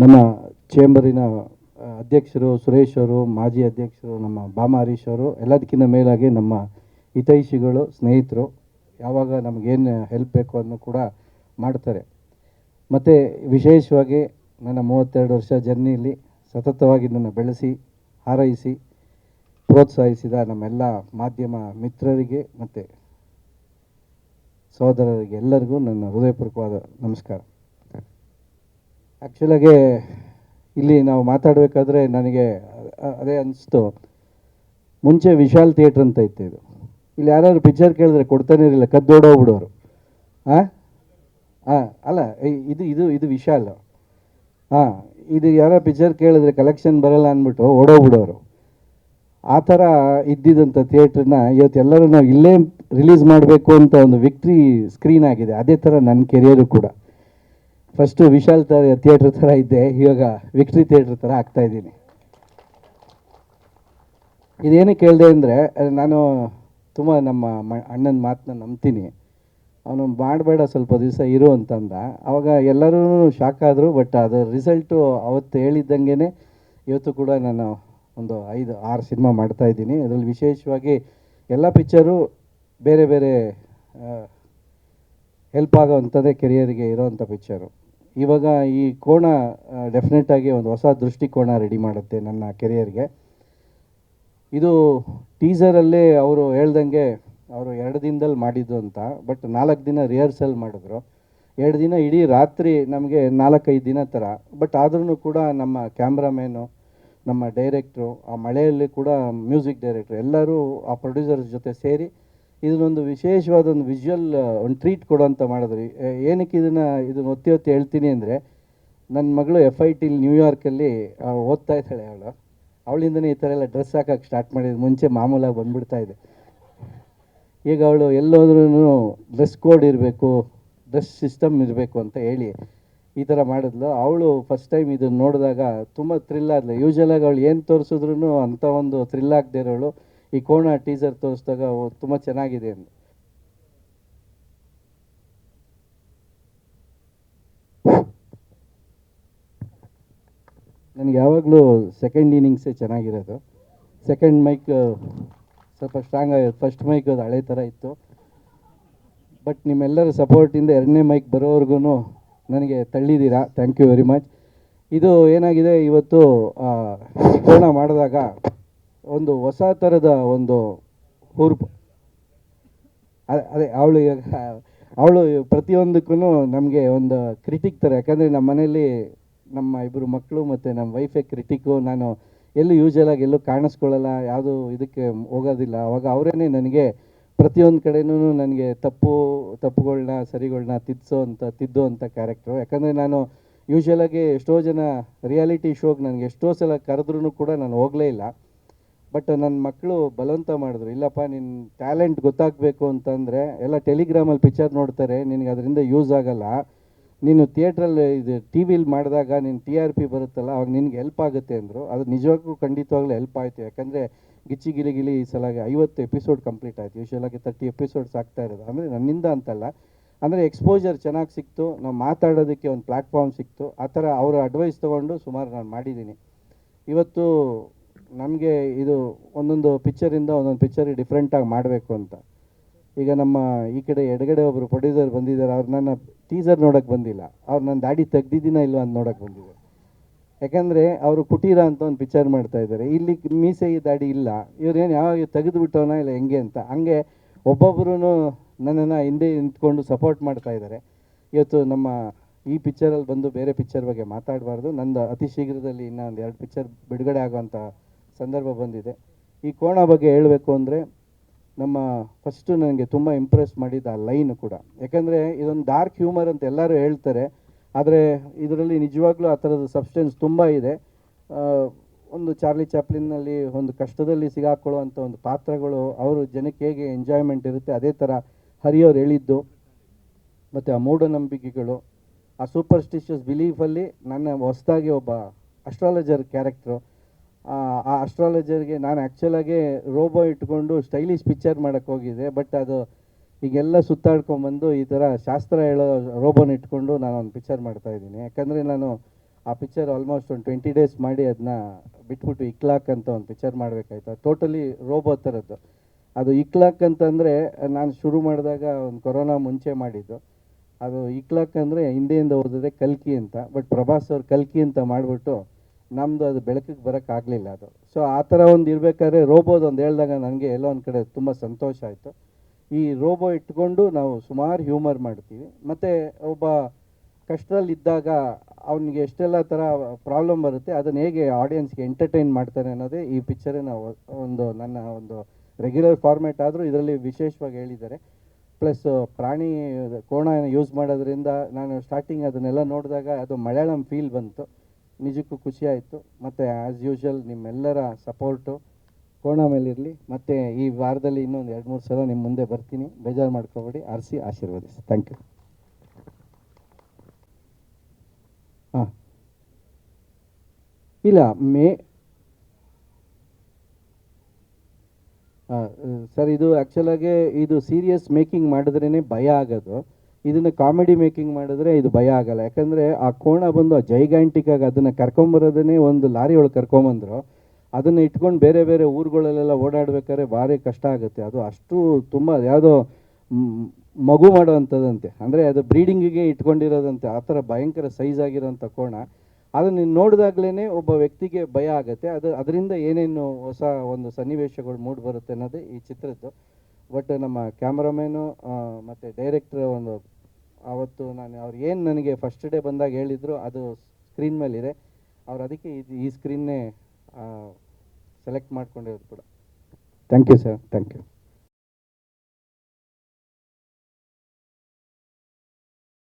ನಮ್ಮ ಚೇಂಬರಿನ ಅಧ್ಯಕ್ಷರು ಸುರೇಶ್ ಅವರು, ಮಾಜಿ ಅಧ್ಯಕ್ಷರು ನಮ್ಮ ಬಾಮ ಹರೀಶ್ ಅವರು, ಎಲ್ಲದಕ್ಕಿಂತ ಮೇಲಾಗಿ ನಮ್ಮ ಹಿತೈಷಿಗಳು, ಸ್ನೇಹಿತರು, ಯಾವಾಗ ನಮಗೇನು ಹೆಲ್ಪ್ ಬೇಕು ಅನ್ನು ಕೂಡ ಮಾಡ್ತಾರೆ. ಮತ್ತು ವಿಶೇಷವಾಗಿ ನನ್ನ ಮೂವತ್ತೆರಡು ವರ್ಷ ಜರ್ನಿಯಲ್ಲಿ ಸತತವಾಗಿ ನನ್ನ ಬೆಳೆಸಿ, ಹಾರೈಸಿ, ಪ್ರೋತ್ಸಾಹಿಸಿದ ನಮ್ಮೆಲ್ಲ ಮಾಧ್ಯಮ ಮಿತ್ರರಿಗೆ ಮತ್ತು ಸಹೋದರರಿಗೆ ಎಲ್ಲರಿಗೂ ನನ್ನ ಹೃದಯಪೂರ್ವಕವಾದ ನಮಸ್ಕಾರ. ಆ್ಯಕ್ಚುಲಾಗೆ ಇಲ್ಲಿ ನಾವು ಮಾತಾಡಬೇಕಾದ್ರೆ ನನಗೆ ಅದೇ ಅನಿಸ್ತು. ಮುಂಚೆ ವಿಶಾಲ್ ಥಿಯೇಟ್ರ್ ಅಂತ ಇತ್ತು ಇದು. ಇಲ್ಲಿ ಯಾರಾದ್ರು ಪಿಕ್ಚರ್ ಕೇಳಿದ್ರೆ ಕೊಡ್ತಾನೆ ಇರಲಿಲ್ಲ ಕದ್ದೋಡೋಗ್ಬಿಡೋರು ಹಾಂ ಹಾಂ ಅಲ್ಲ ಇದು ಇದು ಇದು ವಿಶಾಲ್. ಹಾಂ ಇದು ಯಾರೋ ಪಿಕ್ಚರ್ ಕೇಳಿದ್ರೆ ಕಲೆಕ್ಷನ್ ಬರಲ್ಲ ಅಂದ್ಬಿಟ್ಟು ಓಡೋಗ್ಬಿಡೋರು. ಆ ಥರ ಇದ್ದಿದ್ದಂಥ ಥಿಯೇಟ್ರನ್ನ ಇವತ್ತು ಎಲ್ಲರೂ ನಾವು ಇಲ್ಲೇ ರಿಲೀಸ್ ಮಾಡಬೇಕು ಅಂತ ಒಂದು ವಿಕ್ಟ್ರಿ ಸ್ಕ್ರೀನ್ ಆಗಿದೆ. ಅದೇ ಥರ ನನ್ನ ಕೆರಿಯರು ಕೂಡ. ಫಸ್ಟು ವಿಶಾಲ್ ಥರ ಥಿಯೇಟ್ರ್ ಥರ ಇದ್ದೆ ಇವಾಗ ವಿಕ್ಟ್ರಿ ಥಿಯೇಟ್ರ್ ಥರ ಆಗ್ತಾ ಇದ್ದೀನಿ. ಇದೇನು ಕೇಳಿದೆ ಅಂದರೆ, ನಾನು ತುಂಬ ನಮ್ಮ ಅಣ್ಣನ ಮಾತನ್ನ ನಂಬ್ತೀನಿ. ಅವನು ಮಾಡಬೇಡ ಸ್ವಲ್ಪ ದಿವಸ ಇರು ಅಂತಂದ. ಅವಾಗ ಎಲ್ಲರೂ ಶಾಕ್ ಆದರು ಬಟ್ ಅದರ ರಿಸಲ್ಟು ಅವತ್ತು ಹೇಳಿದ್ದಂಗೆ ಇವತ್ತು ಕೂಡ ನಾನು ಒಂದು ಐದು, ಆರು ಸಿನಿಮಾ ಮಾಡ್ತಾ ಇದ್ದೀನಿ. ಅದರಲ್ಲಿ ವಿಶೇಷವಾಗಿ ಎಲ್ಲ ಪಿಕ್ಚರು ಬೇರೆ ಬೇರೆ ಹೆಲ್ಪ್ ಆಗೋವಂಥದ್ದೇ ಕೆರಿಯರ್ಗೆ ಇರೋವಂಥ ಪಿಕ್ಚರು ಇವಾಗ ಈ ಕೋಣ ಡೆಫಿನೆಟಾಗಿ ಒಂದು ಹೊಸ ದೃಷ್ಟಿಕೋನ ರೆಡಿ ಮಾಡುತ್ತೆ ನನ್ನ ಕೆರಿಯರ್ಗೆ. ಇದು ಟೀಸರಲ್ಲೇ ಅವರು ಹೇಳ್ದಂಗೆ ಅವರು ಎರಡು ದಿನದಲ್ಲಿ ಮಾಡಿದ್ದು ಅಂತ ಬಟ್ ನಾಲ್ಕು ದಿನ ರಿಹರ್ಸಲ್ ಮಾಡಿದ್ರು. ಎರಡು ದಿನ ಇಡೀ ರಾತ್ರಿ ನಮಗೆ ನಾಲ್ಕೈದು ದಿನ ಥರ ಬಟ್ ಆದ್ರೂ ಕೂಡ ನಮ್ಮ ಕ್ಯಾಮ್ರಾಮ್ಯಾನು ನಮ್ಮ ಡೈರೆಕ್ಟ್ರು ಆ ಮಳೆಯಲ್ಲಿ ಕೂಡ ಮ್ಯೂಸಿಕ್ ಡೈರೆಕ್ಟ್ರು ಎಲ್ಲರೂ ಆ ಪ್ರೊಡ್ಯೂಸರ್ಸ್ ಜೊತೆ ಸೇರಿ ಇದನ್ನೊಂದು ವಿಶೇಷವಾದ ಒಂದು ವಿಜುವಲ್ ಒಂದು ಟ್ರೀಟ್ ಕೊಡೋಂಥ ಮಾಡಿದ್ರಿ. ಏನಕ್ಕೆ ಇದನ್ನು ಇದನ್ನು ಒತ್ತಿ ಒತ್ತಿ ಹೇಳ್ತೀನಿ ಅಂದರೆ ನನ್ನ ಮಗಳು ಎಫ್ ಐ ಟಿಲಿ ನ್ಯೂಯಾರ್ಕಲ್ಲಿ ಓದ್ತಾ ಇದ್ದಾಳೆ ಅವಳು. ಅವಳಿಂದನೇ ಈ ಥರ ಎಲ್ಲ ಡ್ರೆಸ್ ಹಾಕೋಕ್ಕೆ ಸ್ಟಾರ್ಟ್ ಮಾಡಿದ ಮುಂಚೆ ಮಾಮೂಲಾಗಿ ಬಂದ್ಬಿಡ್ತಾ ಇದೆ. ಈಗ ಅವಳು ಎಲ್ಲೋದ್ರೂ ಡ್ರೆಸ್ ಕೋಡ್ ಇರಬೇಕು ಡ್ರೆಸ್ ಸಿಸ್ಟಮ್ ಇರಬೇಕು ಅಂತ ಹೇಳಿ ಈ ಥರ ಮಾಡಿದ್ಲು. ಅವಳು ಫಸ್ಟ್ ಟೈಮ್ ಇದನ್ನು ನೋಡಿದಾಗ ತುಂಬ ಥ್ರಿಲ್ ಆದ್ಲು. ಯೂಶಲಾಗಿ ಅವಳು ಏನು ತೋರಿಸಿದ್ರು ಅಂಥ ಒಂದು ಥ್ರಿಲ್ ಆಗದೆ ಇರೋಳು. ಈ ಕೋಣ ಟೀಸರ್ ತೋರಿಸಿದಾಗ ತುಂಬ ಚೆನ್ನಾಗಿದೆ ಅಂತ. ನನಗೆ ಯಾವಾಗಲೂ ಸೆಕೆಂಡ್ ಇನ್ನಿಂಗ್ಸೇ ಚೆನ್ನಾಗಿರೋದು. ಸೆಕೆಂಡ್ ಮೈಕ್ ಸ್ವಲ್ಪ ಸ್ಟ್ರಾಂಗ್ ಆಗಿರೋದು ಫಸ್ಟ್ ಮೈಕ್ ಅದು ಹಳೆ ಥರ ಇತ್ತು. ಬಟ್ ನಿಮ್ಮೆಲ್ಲರ ಸಪೋರ್ಟಿಂದ ಎರಡನೇ ಮೈಕ್ ಬರೋವರೆಗೂ ನನಗೆ ತಳ್ಳಿದ್ದೀರಾ? ಥ್ಯಾಂಕ್ ಯು ವೆರಿ ಮಚ್ ಇದು ಏನಾಗಿದೆ? ಇವತ್ತು ಕೋಣ ಮಾಡಿದಾಗ ಒಂದು ಹೊಸ ಥರದ ಒಂದು ಹುರುಪು. ಅದೇ, ಅವಳು ಅವಳು ಪ್ರತಿಯೊಂದಕ್ಕೂ ನಮಗೆ ಒಂದು ಕ್ರಿಟಿಕ್ ಥರ ಯಾಕಂದರೆ ನಮ್ಮ ಮನೇಲಿ ನಮ್ಮ ಇಬ್ಬರು ಮಕ್ಕಳು ಮತ್ತು ನಮ್ಮ ವೈಫೇ ಕ್ರಿಟಿಕ್ಕು ನಾನು ಎಲ್ಲೂ ಯೂಶಲಾಗಿ ಎಲ್ಲೂ ಕಾಣಿಸ್ಕೊಳ್ಳಲ್ಲ, ಯಾವುದು ಇದಕ್ಕೆ ಹೋಗೋದಿಲ್ಲ. ಅವಾಗ ಅವರೇ ನನಗೆ ಪ್ರತಿಯೊಂದು ಕಡೆನೂ ನನಗೆ ತಪ್ಪು ತಪ್ಪುಗಳನ್ನ ಸರಿಗಳನ್ನ ತಿದ್ಸೋ ಅಂತ, ತಿದ್ದೋ ಅಂತ ಕ್ಯಾರೆಕ್ಟ್ರು ಯಾಕಂದರೆ ನಾನು ಯೂಶಲಾಗಿ ಎಷ್ಟೋ ಜನ ರಿಯಾಲಿಟಿ ಶೋಗೆ ನನಗೆ ಎಷ್ಟೋ ಸಲ ಕರೆದ್ರೂ ಕೂಡ ನಾನು ಹೋಗಲೇ ಇಲ್ಲ. ಬಟ್ ನನ್ನ ಮಕ್ಕಳು ಬಲವಂತ ಮಾಡಿದ್ರು, ಇಲ್ಲಪ್ಪ ನಿನ್ನ ಟ್ಯಾಲೆಂಟ್ ಗೊತ್ತಾಗಬೇಕು ಅಂತಂದರೆ ಎಲ್ಲ ಟೆಲಿಗ್ರಾಮಲ್ಲಿ ಪಿಕ್ಚರ್ ನೋಡ್ತಾರೆ, ನಿನಗೆ ಅದರಿಂದ ಯೂಸ್ ಆಗಲ್ಲ. ನೀನು ಥಿಯೇಟ್ರಲ್ಲಿ ಇದು ಟಿ ವಿಲಿ ಮಾಡಿದಾಗ ನಿನ್ನ ಟಿ ಆರ್ ಪಿ ಬರುತ್ತಲ್ಲ, ಅವಾಗ ನಿನಗೆ ಹೆಲ್ಪ್ ಆಗುತ್ತೆ ಅಂದರು. ಅದು ನಿಜವಾಗ್ಲೂ ಖಂಡಿತವಾಗ್ಲೂ ಹೆಲ್ಪ್ ಆಯಿತು. ಯಾಕಂದರೆ ಗಿಚ್ಚಿ ಗಿಲಿ ಗಿಲಿ ಈ ಸಲ ಐವತ್ತು ಎಪಿಸೋಡ್ ಕಂಪ್ಲೀಟ್ ಆಯಿತು. ಯೂಶಲಾಗಿ ತರ್ಟಿ ಎಪಿಸೋಡ್ಸ್ ಆಗ್ತಾ ಇರೋದು. ಅಂದರೆ ನನ್ನಿಂದ ಅಂತಲ್ಲ. ಅಂದರೆ ಎಕ್ಸ್ಪೋಜರ್ ಚೆನ್ನಾಗಿ ಸಿಕ್ತು. ನಾವು ಮಾತಾಡೋದಕ್ಕೆ ಒಂದು ಪ್ಲ್ಯಾಟ್ಫಾರ್ಮ್ ಸಿಕ್ತು. ಆ ಥರ ಅವರ ಅಡ್ವೈಸ್ ತೊಗೊಂಡು ಸುಮಾರು ನಾನು ಮಾಡಿದ್ದೀನಿ. ಇವತ್ತು ನಮಗೆ ಇದು ಒಂದೊಂದು ಪಿಕ್ಚರಿಂದ ಒಂದೊಂದು ಪಿಕ್ಚರ್ ಡಿಫ್ರೆಂಟಾಗಿ ಮಾಡಬೇಕು ಅಂತ. ಈಗ ನಮ್ಮ ಈ ಕಡೆ ಎಡಗಡೆ ಒಬ್ಬರು ಪ್ರೊಡ್ಯೂಸರ್ ಬಂದಿದ್ದಾರೆ, ಅವ್ರು ನನ್ನ ಟೀಸರ್ ನೋಡೋಕ್ಕೆ ಬಂದಿಲ್ಲ. ಅವ್ರು ನನ್ನ ದಾಡಿ ತೆಗ್ದಿದ್ದೀನ ಇಲ್ವಾ ಅಂತ ನೋಡೋಕ್ಕೆ ಬಂದಿದ್ದಾರೆ. ಯಾಕಂದರೆ ಅವರು ಕುಟೀರ ಅಂತ ಒಂದು ಪಿಕ್ಚರ್ ಮಾಡ್ತಾ ಇದ್ದಾರೆ. ಇಲ್ಲಿ ಮೀಸೆ ಈ ದಾಡಿ ಇಲ್ಲ. ಇವ್ರೇನು ಯಾವಾಗ ತೆಗೆದುಬಿಟ್ಟವನ ಇಲ್ಲ, ಹೆಂಗೆ ಅಂತ. ಹಂಗೆ ಒಬ್ಬೊಬ್ಬರೂ ನನ್ನನ್ನು ಹಿಂದೆ ನಿಂತ್ಕೊಂಡು ಸಪೋರ್ಟ್ ಮಾಡ್ತಾ ಇದ್ದಾರೆ. ಇವತ್ತು ನಮ್ಮ ಈ ಪಿಕ್ಚರಲ್ಲಿ ಬಂದು ಬೇರೆ ಪಿಕ್ಚರ್ ಬಗ್ಗೆ ಮಾತಾಡಬಾರ್ದು. ನಂದು ಅತಿ ಶೀಘ್ರದಲ್ಲಿ ಇನ್ನೊಂದು ಎರಡು ಪಿಕ್ಚರ್ ಬಿಡುಗಡೆ ಆಗುವಂಥ ಸಂದರ್ಭ ಬಂದಿದೆ. ಈ ಕೋಣ ಬಗ್ಗೆ ಹೇಳಬೇಕು ಅಂದರೆ ನಮ್ಮ ಫಸ್ಟು ನನಗೆ ತುಂಬ ಇಂಪ್ರೆಸ್ ಮಾಡಿದ ಆ ಲೈನು ಕೂಡ. ಯಾಕಂದರೆ ಇದೊಂದು ಡಾರ್ಕ್ ಹ್ಯೂಮರ್ ಅಂತ ಎಲ್ಲರೂ ಹೇಳ್ತಾರೆ. ಆದರೆ ಇದರಲ್ಲಿ ನಿಜವಾಗ್ಲೂ ಆ ಥರದ ಸಬ್ಸ್ಟೆನ್ಸ್ ತುಂಬ ಇದೆ. ಒಂದು ಚಾರ್ಲಿ ಚಾಪ್ಲಿನ್ನಲ್ಲಿ ಒಂದು ಕಷ್ಟದಲ್ಲಿ ಸಿಗಾಕೊಳ್ಳುವಂಥ ಒಂದು ಪಾತ್ರಗಳು, ಅವರು ಜನಕ್ಕೆ ಹೇಗೆ ಎಂಜಾಯ್ಮೆಂಟ್ ಇರುತ್ತೆ, ಅದೇ ಥರ ಹರಿಯೋರು ಹೇಳಿದ್ದು, ಮತ್ತು ಆ ಮೂಢನಂಬಿಕೆಗಳು, ಆ ಸೂಪರ್ಸ್ಟಿಷಿಯಸ್ ಬಿಲೀಫಲ್ಲಿ ನನ್ನ ಹೊಸದಾಗಿ ಒಬ್ಬ ಅಸ್ಟ್ರಾಲಜರ್ ಕ್ಯಾರೆಕ್ಟ್ರು ಆ ಅಸ್ಟ್ರಾಲಜರ್ಗೆ ನಾನು ಆ್ಯಕ್ಚುಲಾಗಿ ರೋಬೋ ಇಟ್ಕೊಂಡು ಸ್ಟೈಲಿಶ್ ಪಿಕ್ಚರ್ ಮಾಡೋಕ್ಕೆ ಹೋಗಿದ್ದೆ ಬಟ್ ಅದು ಈಗೆಲ್ಲ ಸುತ್ತಾಡ್ಕೊಂಬಂದು ಈ ಥರ ಶಾಸ್ತ್ರ ಹೇಳೋ ರೋಬೋನ ಇಟ್ಕೊಂಡು ನಾನು ಒಂದು ಪಿಕ್ಚರ್ ಮಾಡ್ತಾ ಇದ್ದೀನಿ. ಯಾಕಂದರೆ ನಾನು ಆ ಪಿಕ್ಚರ್ ಆಲ್ಮೋಸ್ಟ್ ಒಂದು ಟ್ವೆಂಟಿ ಡೇಸ್ ಮಾಡಿ ಅದನ್ನ ಬಿಟ್ಬಿಟ್ಟು ಇಕ್ಲಾಕ್ ಅಂತ ಒಂದು ಪಿಕ್ಚರ್ ಮಾಡಬೇಕಾಯ್ತು. ಟೋಟಲಿ ರೋಬೋ ಥರದ್ದು ಅದು ಇಕ್ಲಾಕ್ ಅಂತಂದರೆ ನಾನು ಶುರು ಮಾಡಿದಾಗ ಒಂದು ಕೊರೋನಾ ಮುಂಚೆ ಮಾಡಿದ್ದು. ಅದು ಇಕ್ಲಾಕ್ ಅಂದರೆ ಹಿಂದೆಯಿಂದ ಓದಿದ್ರೆ ಕಲ್ಕಿ ಅಂತ ಬಟ್ ಪ್ರಭಾಸ್ ಅವ್ರು ಕಲ್ಕಿ ಅಂತ ಮಾಡಿಬಿಟ್ಟು ನಮ್ಮದು ಅದು ಬೆಳಕಿಗೆ ಬರೋಕ್ಕಾಗಲಿಲ್ಲ ಅದು. ಸೊ ಆ ಥರ ಒಂದು ಇರಬೇಕಾದ್ರೆ ರೋಬೋದು ಒಂದು ಹೇಳಿದಾಗ ನನಗೆ ಎಲ್ಲೋ ಒಂದು ಕಡೆ ತುಂಬ ಸಂತೋಷ ಆಯಿತು. ಈ ರೋಬೋ ಇಟ್ಕೊಂಡು ನಾವು ಸುಮಾರು ಹ್ಯೂಮರ್ ಮಾಡ್ತೀವಿ. ಮತ್ತು ಒಬ್ಬ ಕಷ್ಟದಲ್ಲಿದ್ದಾಗ ಅವನಿಗೆ ಎಷ್ಟೆಲ್ಲ ಥರ ಪ್ರಾಬ್ಲಮ್ ಬರುತ್ತೆ, ಅದನ್ನು ಹೇಗೆ ಆಡಿಯನ್ಸ್ಗೆ ಎಂಟರ್ಟೈನ್ ಮಾಡ್ತಾನೆ ಅನ್ನೋದೇ ಈ ಪಿಕ್ಚರಿನ ಒಂದು ನನ್ನ ಒಂದು ರೆಗ್ಯುಲರ್ ಫಾರ್ಮ್ಯಾಟ್ ಆದರೂ ಇದರಲ್ಲಿ ವಿಶೇಷವಾಗಿ ಹೇಳಿದ್ದಾರೆ. ಪ್ಲಸ್ ಪ್ರಾಣಿ ಕೋಣ ಯೂಸ್ ಮಾಡೋದ್ರಿಂದ ನಾನು ಸ್ಟಾರ್ಟಿಂಗ್ ಅದನ್ನೆಲ್ಲ ನೋಡಿದಾಗ ಅದು ಮಲಯಾಳಂ ಫೀಲ್ ಬಂತು. ನಿಜಕ್ಕೂ ಖುಷಿ ಆಯಿತು ಮತ್ತು ಆ್ಯಸ್ ಯೂಶುವಲ್ ನಿಮ್ಮೆಲ್ಲರ ಸಪೋರ್ಟು ಕೋಣ ಮೇಲಿರಲಿ. ಮತ್ತು ಈ ವಾರದಲ್ಲಿ ಇನ್ನೊಂದು ಎರಡು ಮೂರು ಸಲ ನಿಮ್ಮ ಮುಂದೆ ಬರ್ತೀನಿ. ಬೇಜಾರು ಮಾಡ್ಕೊಬೇಡಿ. ಆರಿಸಿ ಆಶೀರ್ವದಿಸಿ. ಥ್ಯಾಂಕ್ ಯು ಹಾಂ. ಇಲ್ಲ, ಮೇ ಸರ್, ಇದು ಆ್ಯಕ್ಚುಲಾಗಿ ಇದು ಸೀರಿಯಸ್ ಮೇಕಿಂಗ್ ಮಾಡಿದ್ರೇ ಭಯ ಆಗೋದು. ಇದನ್ನು ಕಾಮಿಡಿ ಮೇಕಿಂಗ್ ಮಾಡಿದ್ರೆ ಇದು ಭಯ ಆಗಲ್ಲ. ಯಾಕಂದರೆ ಆ ಕೋಣ ಬಂದು ಆ ಜೈಗ್ಯಾಂಟಿಕ್ ಆಗಿ ಅದನ್ನು ಕರ್ಕೊಂಬರೋದನ್ನೇ ಒಂದು ಲಾರಿ ಒಳಗೆ ಕರ್ಕೊಂಬಂದ್ರು. ಅದನ್ನು ಇಟ್ಕೊಂಡು ಬೇರೆ ಬೇರೆ ಊರುಗಳಲ್ಲೆಲ್ಲ ಓಡಾಡ್ಬೇಕಾದ್ರೆ ಭಾರಿ ಕಷ್ಟ ಆಗುತ್ತೆ. ಅದು ಅಷ್ಟು ತುಂಬ ಯಾವುದೋ ಮಗು ಮಾಡೋವಂಥದ್ದಂತೆ. ಅಂದರೆ ಅದು ಬ್ರೀಡಿಂಗಿಗೆ ಇಟ್ಕೊಂಡಿರೋದಂತೆ. ಆ ಥರ ಭಯಂಕರ ಸೈಜ್ ಆಗಿರೋಂಥ ಕೋಣ. ಅದನ್ನು ನೋಡಿದಾಗ್ಲೇ ಒಬ್ಬ ವ್ಯಕ್ತಿಗೆ ಭಯ ಆಗುತ್ತೆ. ಅದು ಅದರಿಂದ ಏನೇನು ಹೊಸ ಒಂದು ಸನ್ನಿವೇಶಗಳು ಮೂಡ್ ಬರುತ್ತೆ ಅನ್ನೋದೇ ಈ ಚಿತ್ರದ್ದು. ಬಟ್ ನಮ್ಮ ಕ್ಯಾಮ್ರಾಮ್ಯಾನು ಮತ್ತು ಡೈರೆಕ್ಟ್ರ್ ಒಂದು ಆವತ್ತು ನಾನು ಅವ್ರು ಏನು ನನಗೆ ಫಸ್ಟ್ ಡೇ ಬಂದಾಗ ಹೇಳಿದ್ರು, ಅದು ಸ್ಕ್ರೀನ್ ಮೇಲಿದೆ. ಅವ್ರು ಅದಕ್ಕೆ ಇದು ಈ ಸ್ಕ್ರೀನ್ನೇ ಸೆಲೆಕ್ಟ್ ಮಾಡ್ಕೊಂಡಿರೋದು ಕೂಡ. Thank you sir thank you